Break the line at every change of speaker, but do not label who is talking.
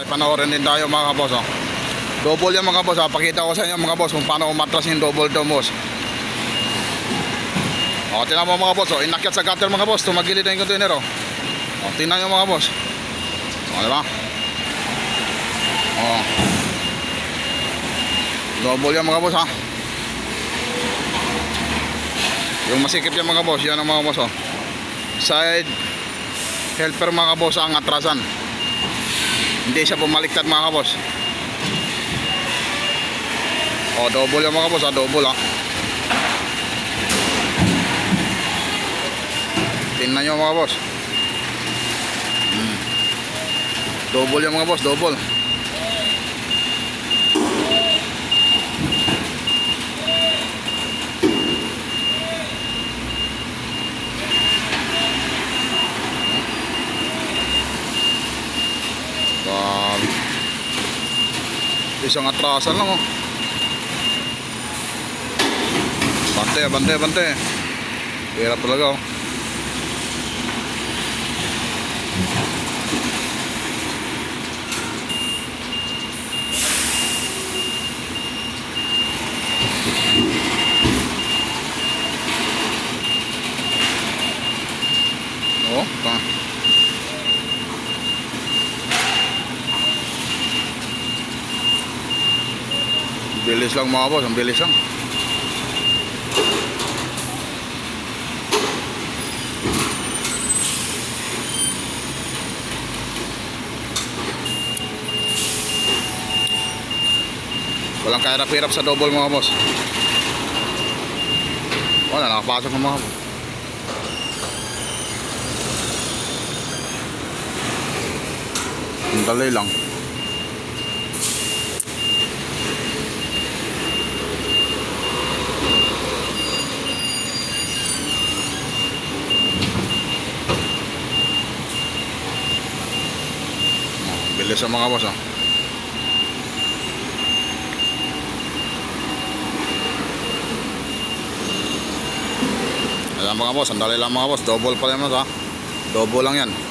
May panoorin din tayo mga boss. Oh. Double yan mga boss. Oh. Pakita ko sa inyo mga boss kung paano umatras yung double to boss. O, tingnan mo mga boss. Oh. Inakyat sa gutter mga boss. Tumagilid na yung container. Oh. O, tingnan nyo mga boss. O, diba? O. Double yan mga boss ha. Yung masikip yan mga boss. Yan ang mga boss. Oh. Side helper mga boss ang atrasan. Hindi siya bumaliktad mga boss. O, double yan mga boss ha. Double ha. Tingnan nyo mga boss. Hmm. Double yan mga boss, double. Isang atrasan lang oh. Bante, bante, bante. Hirap talaga oh. Oh, pa. Bilis lang mga boss, ang bilis lang. Walang kahirap-hirap sa double mga boss. Wala, nakapasok ng mga boss. Ang dali lang. Bilis ang mga boss oh. Ayan mga boss, ang dali lang mga boss. Double pa lang ha. Double lang yan.